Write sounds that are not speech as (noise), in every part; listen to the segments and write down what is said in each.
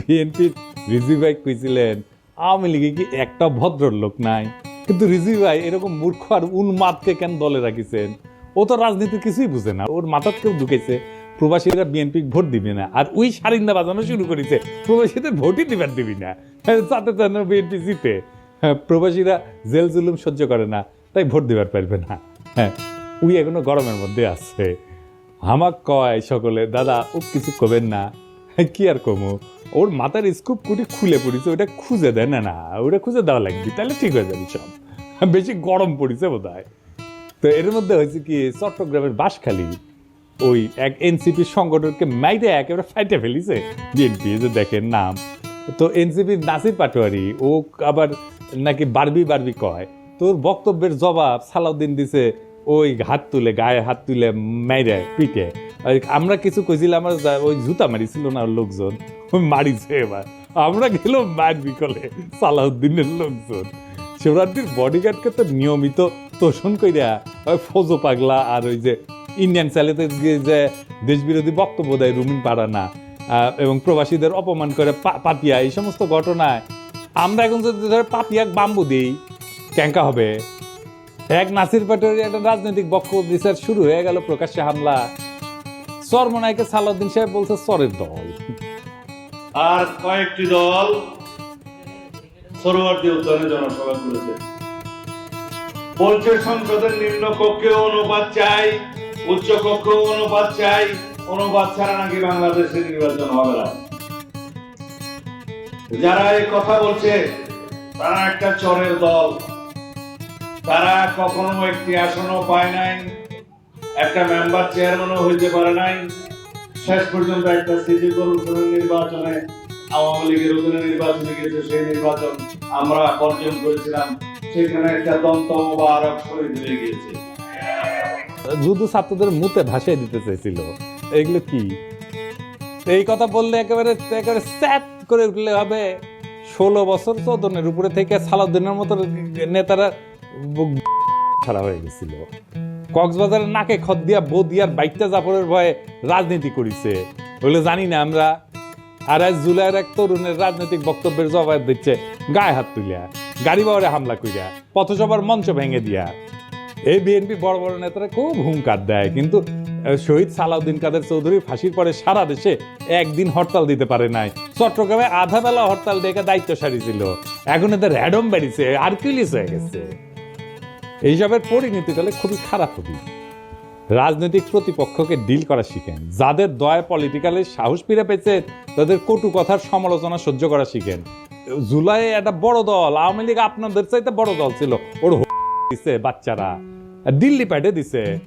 BNP রিজি ভাই আওয়ামী লীগে কি একটা ভদ্রলোক নাই? কিন্তু রিজি ভাই এরকম মূর্খ আর উন্মাদকে কেন দলে রাখিছেন? ও তো রাজনীতি কিছুই বুঝে না। ওর কেউ ঢুকেছে প্রবাসীরা বিএনপি ভোট দিবে না। আর ওই সারিন্দা বাজানো শুরু করেছে প্রবাসীদের ভোটই দিবার দিবি না। তাতে তো বিএনপি জিতে। হ্যাঁ, প্রবাসীরা জেল জুলুম সহ্য করে না তাই ভোট দিবার পারবে না। হ্যাঁ উই এখনও গরমের মধ্যে আছে। আমাক কয় সকলে, দাদা, ও কিছু কবেন না। (laughs) কি আর কমু? ওর মাথার স্কুপ কুটি খুলে পড়েছে, ওটা খুঁজে দেয় না না, ওটা খুঁজে দেওয়া লাগবে, তাহলে ঠিক হয়ে যাবে সব। (laughs) বেশি গরম পড়েছে বোধ তো এর মধ্যে হয়েছে কি, চট্টগ্রামের বাঁশখালী, ওই এক এনসিপি সংগঠনকে মাইরে একেবারে ফাইটে ফেলিছে বিএনপি যে দেখেন নাম। তো এনসিপির নাসির পাটোয়ারি, ও আবার নাকি বারবি বারবি কয়। তোর বক্তব্যের জবাব সালাউদ্দিন দিছে ওই হাত তুলে গায়ে হাত তুলে মাইরে পিটে। আমরা কিছু কইছিলাম আমরা ওই জুতা মারিছিল না লোকজন ওই মারিছে এবার। আমরা গেলাম মারবি কলে সালাউদ্দিনের লোকজন। শিবরাত্রির বডিগার্ডকে তো নিয়মিত তোষণ কইরা ওই ফজো পাগলা আর ওই যে ইন্ডিয়ান গিয়ে যে দেশবিরোধী বক্তব্য দেয় রুমিন পাড়ানা আহ, এবং প্রবাসীদের অপমান করে পা- পাপিয়া এই সমস্ত ঘটনায়। আমরা এখন যদি ধরে পাপিয়াক বাম্বু দিই ক্যাঙ্কা হবে। এক নাসির পাটোয়ারি একটা রাজনৈতিক বক্তব্য বিচার শুরু হয়ে গেল প্রকাশ্যে হামলা। সরমনাইকে সালাউদ্দিন সাহেব বলছে, সরের দল। আর কয়েকটি দল উদ্যানে জনসভা করেছে। বলছে, সংসদের নিম্ন কক্ষে অনুপাত চাই, উচ্চ কক্ষে অনুপাত চাই অনুপাত ছাড়া নাকি বাংলাদেশে নির্বাচন হবে না। যারা এই কথা বলছে, তারা একটা চরের দল। তারা কখনো একটি আসনও পায় নাই, একটা মেম্বার চেয়ারম্যানও হইতে পারে নাই। শেষ পর্যন্ত একটা সিটি কর্পোরেশনের নির্বাচনে, আওয়ামী লীগের অধীনে নির্বাচনে গিয়েছে, সেই নির্বাচন আমরা বর্জন করেছিলাম। সেখানে একটা দন্ত মোবারক শহীদ হয়ে গিয়েছে। যুদ্ধ ছাত্রদের মুতে ভাসিয়ে দিতে চাইছিল এগুলো কি? এই কথা বললে একেবারে একেবারে স্যাট করে উঠলে হবে। ষোলো বছর চোদনের উপরে থেকে সালাউদ্দিনের মতো নেতারা ছাড়া হয়ে গেছিল। কক্সবাজারের নাকে খদ দিয়া বদিয়ার বাইকটা জাফরের ভয়ে রাজনীতি করিছে। বলে জানি না আমরা। আর আজ জুলাইয়ের এক তরুণের রাজনৈতিক বক্তব্যের জবাব দিচ্ছে, গায়ে হাত তুলিয়া, গাড়ি বাওয়ারে হামলা কইরা, পথসভার মঞ্চ ভেঙে দিয়া। এই বিএনপি বড় বড় নেতারা খুব হুঙ্কার দেয়, কিন্তু শহীদ সালাউদ্দিন কাদের চৌধুরী ফাঁসির পরে সারা দেশে একদিন হরতাল দিতে পারে নাই। চট্টগ্রামে আধা বেলা হরতাল ডেকে দায়িত্ব সারিছিল। এখন এদের র্যাডম বেরিয়েছে আর্কিলিস হয়ে গেছে। এইসবের পরিণতি তাহলে খুবই খারাপ হবে রাজনৈতিক প্রতিপক্ষকে ডিল করা শিখেন। যাদের দয়া পলিটিক্যালের সাহস ফিরে পেয়েছে, তাদের কটু কথার সমালোচনা সহ্য করা শিখেন। জুলাই একটা বড় দল, আওয়ামী লীগ আপনাদের চাইতে বড় দল ছিল। ওর দিছে বাচ্চারা। দিল্লি পাঠিয়ে দিছে।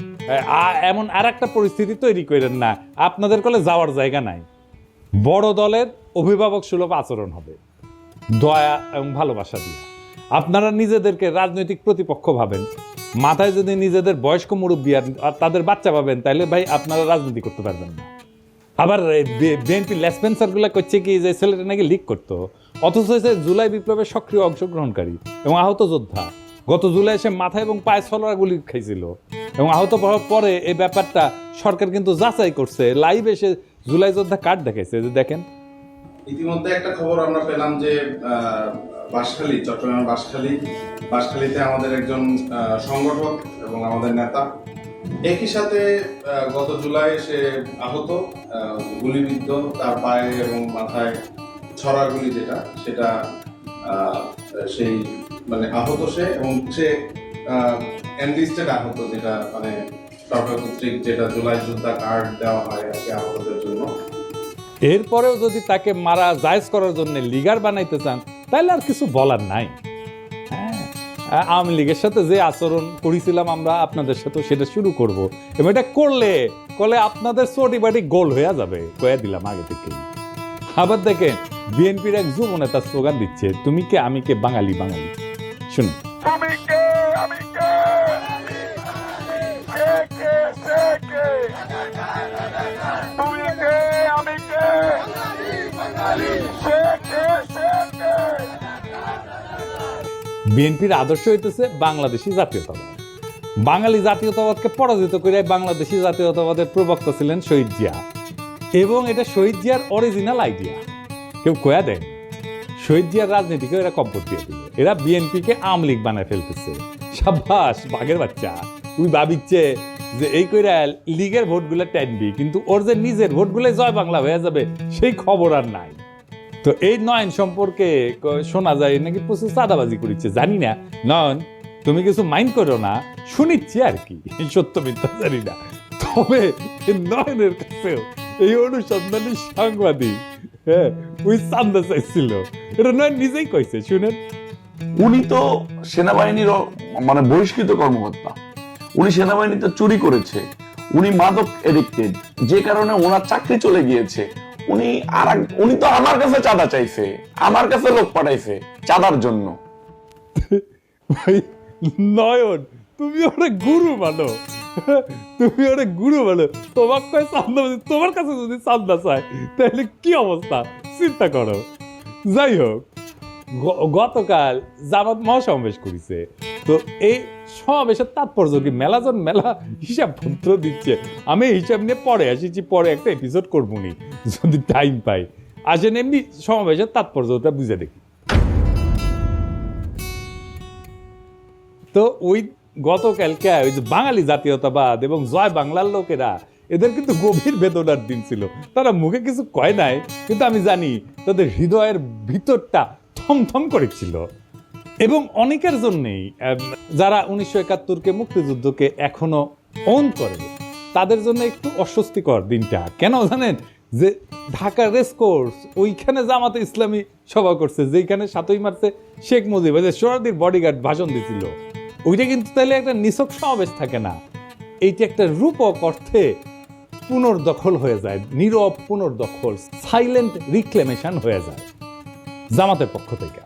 এমন আর একটা পরিস্থিতি তৈরি করেন না। আপনাদের কলে যাওয়ার জায়গা নাই। বড় দলের অভিভাবক সুলভ আচরণ হবে। দয়া এবং ভালোবাসা দিয়ে। আপনারা নিজেদেরকে রাজনৈতিক প্রতিপক্ষ ভাবেন। মাথায় যদি নিজেদের বয়স্ক মুরব্বী আর তাদের বাচ্চা পাবেন তাহলে ভাই আপনারা রাজনীতি করতে পারবেন না। আবার বিএনপি লেসপেন্সারগুলা করছে কি যে ছেলেটা নাকি লিক করতো? অথচ হয়েছে জুলাই বিপ্লবের সক্রিয় অংশগ্রহণকারী এবং আহত যোদ্ধা। গত জুলাই সে মাথা এবং পায়ে ছলরা গুলি খাইছিল এবং আহত হওয়ার পরে এই ব্যাপারটা সরকার কিন্তু যাচাই করছে। লাইভ এসে জুলাই যোদ্ধা কার্ড দেখাইছে? যে দেখেন। ইতিমধ্যে একটা খবর আমরা পেলাম যে বাঁশখালী, চট্টগ্রামের বাঁশখালী। বাঁশখালীতে আমাদের একজন সংগঠক এবং আমাদের নেতা। একই সাথে গত জুলাই সে আহত গুলিবিদ্ধ, তার পায়ে এবং মাথায় ছড়া গুলি যেটা, সেটা সেই মানে আহত সে এবং সে এনলিস্টেড আহত যেটা মানে সরকার কর্তৃক যেটা জুলাই যোদ্ধা কার্ড দেওয়া হয় আর কি আহতদের জন্য। এরপরেও যদি তাকে মারা জায়জ করার জন্য লিগার বানাইতে চান তাহলে আর কিছু বলার নাই। হ্যাঁ আওয়ামী লীগের সাথে যে আচরণ করেছিলাম আমরা, আপনাদের সাথে সেটা শুরু করব। এবং এটা করলে কলে আপনাদের চটি বাটি গোল হয়ে যাবে। কয়ে দিলাম আগে থেকে। আবার দেখেন, বিএনপির এক যুব নেতা স্লোগান দিচ্ছে, তুমি কে? আমি কে? বাঙালি বাঙালি। শুনুন। বিএনপির আদর্শ হইতেছে বাংলাদেশি জাতীয়তাবাদ। বাঙালি জাতীয়তাবাদকে পরাজিত করে বাংলাদেশি জাতীয়তাবাদের প্রবক্তা ছিলেন শহীদ জিয়া। এবং এটা শহীদ জিয়ার অরিজিনাল আইডিয়া কেউ কয়া দেয় শহীদ জিয়ার রাজনীতিকে এরা কম্পট দিয়ে দিল এরা বিএনপিকে লীগ বানায় ফেলতেছে। সাব্বাস, বাঘের বাচ্চা। তুই ভাবিচ্ছে যে এই কইরা লীগের ভোটগুলো টানবি, কিন্তু ওর যে নিজের ভোটগুলো জয় বাংলা হয়ে যাবে, সেই খবর আর নাই। তো এই নয়ন সম্পর্কে শোনা যায় নাকি প্রচুর চাঁদাবাজি করেছে জানি না। নয়ন, তুমি কিছু মাইন্ড করো না, শুনিচ্ছি আর কি। সত্য মিথ্যা জানি না। তবে নয়নের কাছেও এই অনুসন্ধানী সাংবাদিক হ্যাঁ ওই চান্দা চাইছিল। এটা নয়ন নিজেই কইছে, শুনেন। উনি তো সেনাবাহিনীর মানে বহিষ্কৃত কর্মকর্তা। উনি সেনাবাহিনীতে চুরি করেছে। উনি মাদক এডিক্টেড যে কারণে ওনার চাকরি চলে গিয়েছে। উনি আর উনি তো আমার কাছে চাঁদা চাইছে, আমার কাছে লোক পাঠাইছে চাঁদার জন্য। ভাই, নয়ন, তুমি ওরে গুরু মানো। তুমি ওরে গুরু মানো। তোমার কয় চান্দা তোমার কাছে যদি চান্দা চায় তাহলে কি অবস্থা? চিন্তা করো। যাই হোক গতকাল জামাত মহাসমাবেশ করেছে। তো এই সমাবেশের তাৎপর্য কি মেলাজন মেলা হিসাব পত্র দিচ্ছে? আমি হিসাব নিয়ে পরে আসিছি, পরে একটা এপিসোড করব নি যদি টাইম পাই। আসেন এমনি সমাবেশের তাৎপর্যটা বুঝে দেখি। তো ওই গতকালকে ওই যে বাঙালি জাতীয়তাবাদ এবং জয় বাংলার লোকেরা, এদের কিন্তু গভীর বেদনার দিন ছিল। তারা মুখে কিছু কয় নাই, কিন্তু আমি জানি তাদের হৃদয়ের ভিতরটা থমথম করেছিল এবং অনেকের জন্যেই যারা উনিশশো একাত্তরকে মুক্তিযুদ্ধকে এখনও অন করে, তাদের জন্য একটু অস্বস্তিকর দিনটা। কেন জানেন? যে ঢাকা রেস কোর্স, ওইখানে জামাতে ইসলামী সভা করছে যেখানে সাতই মার্চে শেখ মুজিব যে বডিগার্ড ভাষণ দিছিল। ওইটা কিন্তু তাহলে একটা নিছক সমাবেশ থাকে না। এইটা একটা রূপক অর্থে পুনর্দখল হয়ে যায়, নীরব পুনর্দখল সাইলেন্ট রিক্লেমেশন হয়ে যায়, জামাতের পক্ষ থেকে।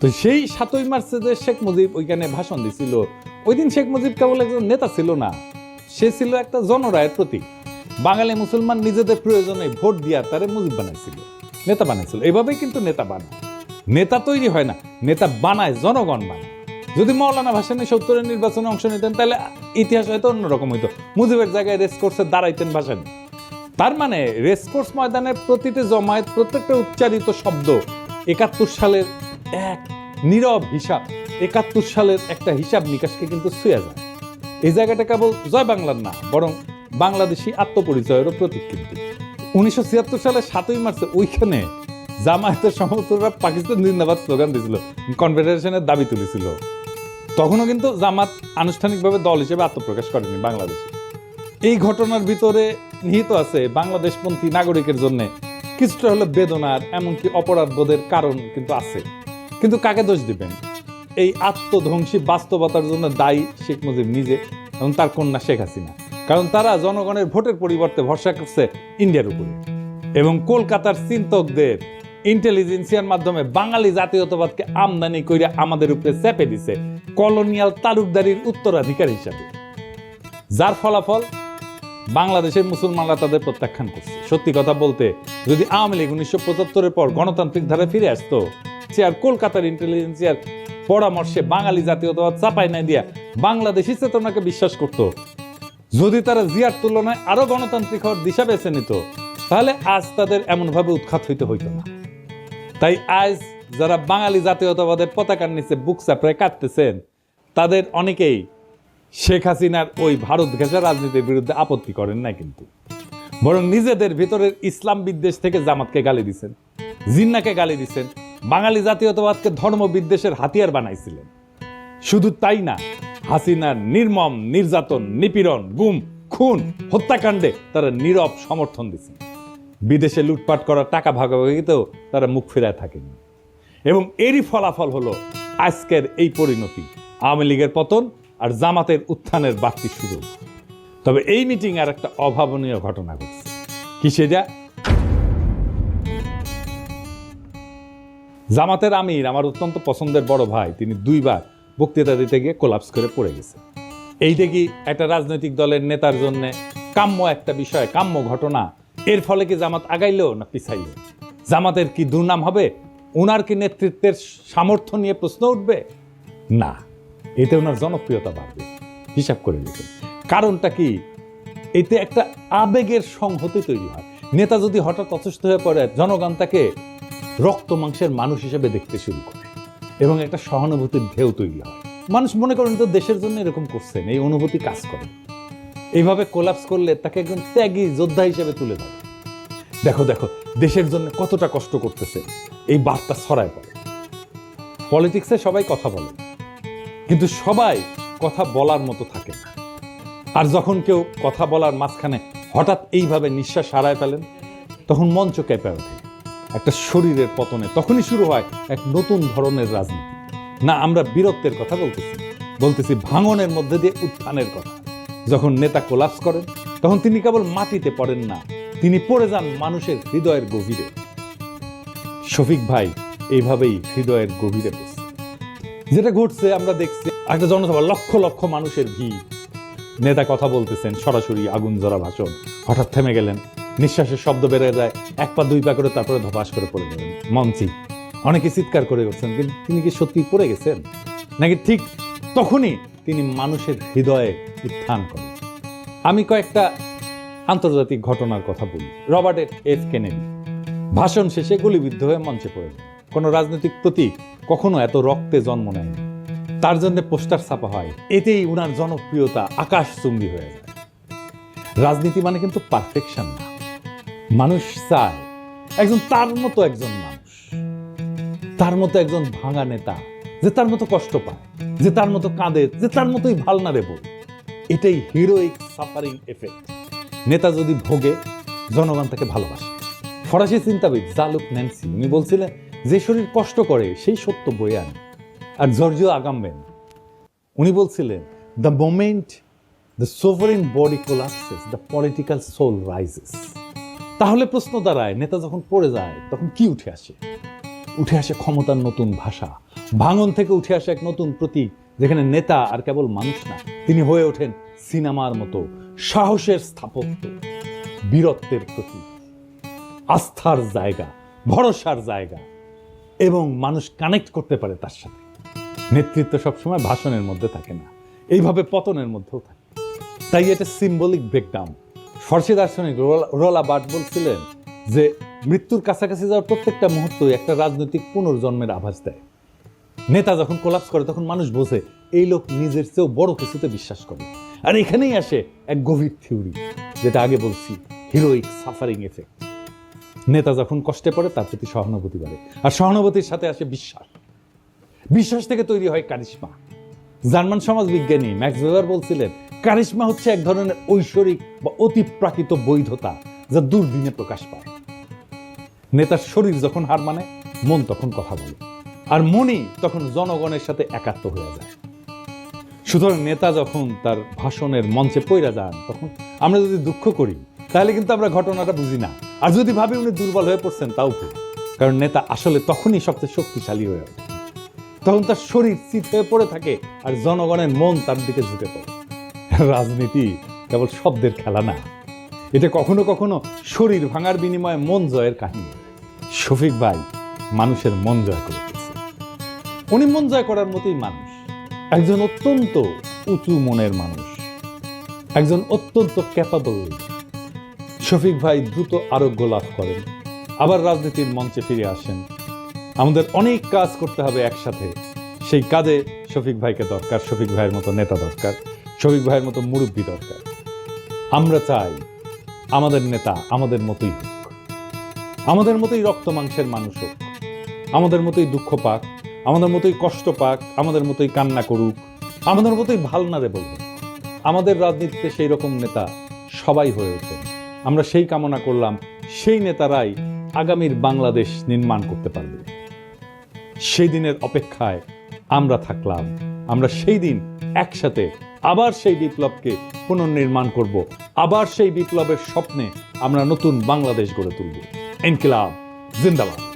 তো সেই সাতই মার্চে যে শেখ মুজিব ওইখানে ভাষণ দিছিল ওই দিন শেখ মুজিব কেবল একজন নেতা ছিল না, সে ছিল একটা জনরায়ের প্রতীক। বাঙালি মুসলমান নিজেদের প্রয়োজনে ভোট দিয়া তারে মুজিব বানাইছিল, নেতা বানাইছিল। এভাবেই কিন্তু নেতা বানায় নেতা তৈরি হয় না, নেতা বানায় জনগণ বানায় যদি মৌলানা ভাসানি সত্তরের নির্বাচনে অংশ নিতেন, তাহলে ইতিহাস হয়তো অন্যরকম হইতো। মুজিবের জায়গায় রেস কোর্সে দাঁড়াইতেন ভাসানি। তার মানে রেসকোর্স ময়দানের প্রতিটি জমায়েত প্রত্যেকটা উচ্চারিত শব্দ একাত্তর সালের এক নীরব হিসাব। একাত্তর সালের একটা হিসাব নিকাশকে কিন্তু ছুঁয়ে যায়। এই জায়গাটা কেবল জয় বাংলার না, বরং বাংলাদেশি আত্মপরিচয়েরও প্রতীক কিন্তু উনিশশো ছিয়াত্তর সালে সাতই মার্চে ওইখানে জামায়াতের সমর্থকরা পাকিস্তান জিন্দাবাদ স্লোগান দিয়েছিল, কনফেডারেশনের দাবি তুলেছিল। তখনও কিন্তু জামাত আনুষ্ঠানিকভাবে দল হিসেবে আত্মপ্রকাশ করেনি বাংলাদেশে। এই ঘটনার ভিতরে নিহিত আছে বাংলাদেশপন্থী নাগরিকের জন্য কিছুটা হলো বেদনার এমনকি অপরাধ বোধের কারণ কিন্তু আছে। কিন্তু কাকে দোষ দিবেন? এই আত্মধ্বংসী বাস্তবতার জন্য দায়ী শেখ মুজিব নিজে এবং তার কন্যা শেখ হাসিনা। কারণ তারা জনগণের ভোটের পরিবর্তে ভরসা করছে ইন্ডিয়ার উপরে। এবং কলকাতার চিন্তকদের ইন্টেলিজেন্সিয়ার মাধ্যমে বাঙালি জাতীয়তাবাদকে আমদানি করে আমাদের উপরে চেপে দিছে কলোনিয়াল তালুকদারির উত্তরাধিকার হিসাবে। যার ফলাফল? বাংলাদেশের মুসলমানরা তাদের প্রত্যাখ্যান করছে। সত্যি কথা বলতে, যদি আওয়ামী লীগ উনিশশো পঁচাত্তরের পর গণতান্ত্রিক ধারে ফিরে আসতো আর কলকাতার ইন্টেলিজেন্সিয়ার পরামর্শে বাঙালি জাতীয়তাবাদ চাপাই নাই দিয়া বাংলাদেশি চেতনাকে বিশ্বাস করত। যদি তারা জিয়ার তুলনায় আরও গণতান্ত্রিক হওয়ার দিশা বেছে নিত, তাহলে আজ তাদের এমনভাবে উৎখাত হইতে হইতো না। তাই আজ যারা বাঙালি জাতীয়তাবাদের পতাকার নিচে বুক চাপড়ায় কাটতেছেন তাদের অনেকেই শেখ হাসিনার ওই ভারত ঘেঁষা রাজনীতির বিরুদ্ধে আপত্তি করেন না কিন্তু। বরং নিজেদের ভিতরের ইসলাম বিদ্বেষ থেকে জামাতকে গালি দিছেন, জিন্নাকে গালি দিছেন বাঙালি জাতীয়তাবাদকে ধর্ম বিদ্বেষের হাতিয়ার বানাইছিলেন। শুধু তাই না, হাসিনার নির্মম, নির্যাতন, নিপীড়ন, গুম, খুন, হত্যাকাণ্ডে তারা নীরব সমর্থন দিছেন বিদেশে লুটপাট করা টাকা ভাগাভাগিতেও তারা মুখ ফেরায় থাকেনি। এবং এরই ফলাফল হলো, আজকের এই পরিণতি, আওয়ামী লীগের পতন আর জামাতের উত্থানের বাড়তি সুযোগ। তবে এই মিটিং আর একটা অভাবনীয় ঘটনা ঘটছে। কি সেটা জামাতের আমির, আমার অত্যন্ত পছন্দের বড় ভাই, তিনি দুইবার বক্তৃতা দিতে গিয়ে কোলাপস করে পড়ে গেছে। এইটা কি একটা রাজনৈতিক দলের নেতার জন্য কাম্য একটা বিষয়, কাম্য ঘটনা? এর ফলে কি জামাত আগাইলো না পিছাইলো? জামাতের কি দুর্নাম হবে? ওনার কি নেতৃত্বের সামর্থ্য নিয়ে প্রশ্ন উঠবে? না, এতে ওনার জনপ্রিয়তা বাড়বে। হিসাব করে দেখুন। কারণটা কি? এতে একটা আবেগের সংহতি তৈরি হয়। নেতা যদি হঠাৎ অসুস্থ হয়ে পড়ে, জনগণ তাকে রক্ত মাংসের মানুষ হিসেবে দেখতে শুরু করে এবং একটা সহানুভূতির ঢেউ তৈরি হয়। মানুষ মনে করেন তো দেশের জন্য এরকম করছেন, এই অনুভূতি কাজ করে। এইভাবে কোলাপস করলে তাকে একজন ত্যাগী যোদ্ধা হিসেবে তুলে ধরে। দেখো দেখো, দেশের জন্য কতটা কষ্ট করতেছে, এই বার্তা ছড়ায় পড়ে। পলিটিক্সে সবাই কথা বলে, কিন্তু সবাই কথা বলার মতো থাকে না। আর যখন কেউ কথা বলার মাঝখানে হঠাৎ এইভাবে নিঃশ্বাস হারায় ফেলেন, তখন মঞ্চ কেঁপে ওঠে। একটা শরীরের পতনে তখনই শুরু হয় এক নতুন ধরনের রাজনীতি। না, আমরা বীরত্বের কথা বলতেছি বলতেছি ভাঙনের মধ্যে দিয়ে উত্থানের কথা। যখন নেতা কোলাপস করেন, তখন তিনি কেবল মাটিতে পড়েন না, তিনি পড়ে যান মানুষের হৃদয়ের গভীরে। শফিক ভাই, এইভাবেই হৃদয়ের গভীরে পড়ছে যেটা ঘটছে, আমরা দেখছি, একটা জনসভা লক্ষ লক্ষ মানুষের ভিড়। নেতা কথা বলতেছেন, সরাসরি আগুন জরা ভাষণ, হঠাৎ থেমে গেলেন। নিঃশ্বাসের শব্দ বেড়ে যায়, এক পা, দুই পা করে তারপরে ধপাস করে পড়ে গেলেন মঞ্চি। অনেকে চিৎকার করে গেছেন কিন্তু তিনি কি সত্যি পড়ে গেছেন? নাকি ঠিক তখনই তিনি মানুষের হৃদয়ে উত্থান করেন? আমি কয়েকটা আন্তর্জাতিক ঘটনার কথা বলি। Robert F. কেনেডি। ভাষণ শেষে গুলিবিদ্ধ হয়ে মঞ্চে পড়ে যান। কোনো রাজনৈতিক প্রতীক কখনো এত রক্তে জন্ম নেয়নি তার জন্য পোস্টার ছাপা হয়। এতেই উনার জনপ্রিয়তা আকাশচুম্বী হয়ে যায়। রাজনীতি মানে কিন্তু পারফেকশন না। মানুষ চায়, একজন তার মতো একজন মানুষ। তার মতো একজন ভাঙা নেতা, যে তার মতো কষ্ট পায়, যে তার মতো কাঁদে, যে তার মতোই ভালো না দেব। এটাই হিরোইক সাফারিং এফেক্ট নেতা যদি ভোগে, জনগণ তাকে ভালোবাসে। ফরাসি চিন্তাবিদ জালুক ন্যান্সি, উনি বলছিলেন, যে শরীর কষ্ট করে, সেই সত্য বয়ে আনে। আর জর্জিও আগামবেন, উনি বলছিলেন the moment the sovereign body collapses the political soul rises তাহলে প্রশ্ন দাঁড়ায়, নেতা যখন পড়ে যায়, তখন কি উঠে আসে? উঠে আসে ক্ষমতার নতুন ভাষা। ভাঙন থেকে উঠে আসে এক নতুন প্রতীক, যেখানে নেতা আর কেবল মানুষ না, তিনি হয়ে ওঠেন সিনেমার মতো সাহসের স্থাপত্য, বীরত্বের প্রতীক, আস্থার জায়গা, ভরসার জায়গা, এবং মানুষ কানেক্ট করতে পারে তার সাথে। নেতৃত্ব সবসময় ভাষণের মধ্যে থাকে না, এইভাবে পতনের মধ্যেও থাকে। তাই এটা সিম্বলিক ব্রেকডাউন ফর্সি দার্শনিক রোলা- বার্ট বলছিলেন যে মৃত্যুর কাছাকাছি যাওয়ার প্রত্যেকটা মুহূর্তই একটা রাজনৈতিক পুনর্জন্মের আভাস দেয়। নেতা যখন কোলাপস করে, তখন মানুষ বোঝে, এই লোক নিজের চেয়েও বড় কিছুতে বিশ্বাস করে। আর এখানেই আসে এক গভীর থিওরি যেটা আগে বলছি হিরোইক সাফারিং এফেক্ট নেতা যখন কষ্টে পড়ে, তার প্রতি সহানুভূতি বাড়ে। আর সহানুভূতির সাথে আসে বিশ্বাস। বিশ্বাস থেকে তৈরি হয় কারিশমা। জার্মান সমাজবিজ্ঞানী ম্যাক্স ওয়েবার বলছিলেন কারিশমা হচ্ছে এক ধরনের ঐশ্বরিক বা অতিপ্রাকৃত বৈধতা যা দুর্দিনে প্রকাশ পায়। নেতার শরীর যখন হার মানে মন তখন কথা বলে, আর মনই তখন জনগণের সাথে একাত্ম হয়ে যায়। সুতরাং নেতা যখন তার ভাষণের মঞ্চে পইরা যান, তখন আমরা যদি দুঃখ করি, তাহলে কিন্তু আমরা ঘটনাটা বুঝি না। আর যদি ভাবি উনি দুর্বল হয়ে পড়ছেন, তাও ভুল। কারণ নেতা আসলে তখনই সবচেয়ে শক্তিশালী হয়ে ওঠে। তখন তার শরীর চিত হয়ে পড়ে থাকে, আর জনগণের মন তার দিকে ঝুঁকে পড়ে। রাজনীতি কেবল শব্দের খেলা না এটা কখনো কখনো শরীর ভাঙার বিনিময়ে মন জয়ের কাহিনী। শফিক ভাই মানুষের মন জয় করে উনি মন জয় করার মতোই মানুষ, একজন অত্যন্ত উঁচু মনের মানুষ, একজন অত্যন্ত ক্যাপাবল শফিক ভাই দ্রুত আরোগ্য লাভ করেন, আবার রাজনীতির মঞ্চে ফিরে আসেন। আমাদের অনেক কাজ করতে হবে একসাথে, সেই কাজে শফিক ভাইকে দরকার, শফিক ভাইয়ের মতো নেতা দরকার। শফিক ভাইয়ের মতো মুরব্বী দরকার। আমরা চাই আমাদের নেতা আমাদের মতোই হোক। আমাদের মতোই রক্ত মাংসের মানুষ হোক। আমাদের মতোই দুঃখ পাক, আমাদের মতোই কষ্ট পাক, আমাদের মতোই কান্না করুক, আমাদের মতোই ভালো না রে বলব আমাদের রাজনীতিতে সেই রকম নেতা সবাই হয়ে ওঠে। আমরা সেই কামনা করলাম, সেই নেতারাই আগামীর বাংলাদেশ নির্মাণ করতে পারবে। সেই দিনের অপেক্ষায় আমরা থাকলাম, আমরা সেই দিন একসাথে আবার সেই বিপ্লবকে পুনর্নির্মাণ করব। আবার সেই বিপ্লবের স্বপ্নে আমরা নতুন বাংলাদেশ গড়ে তুলব। ইনকিলাব, জিন্দাবাদ।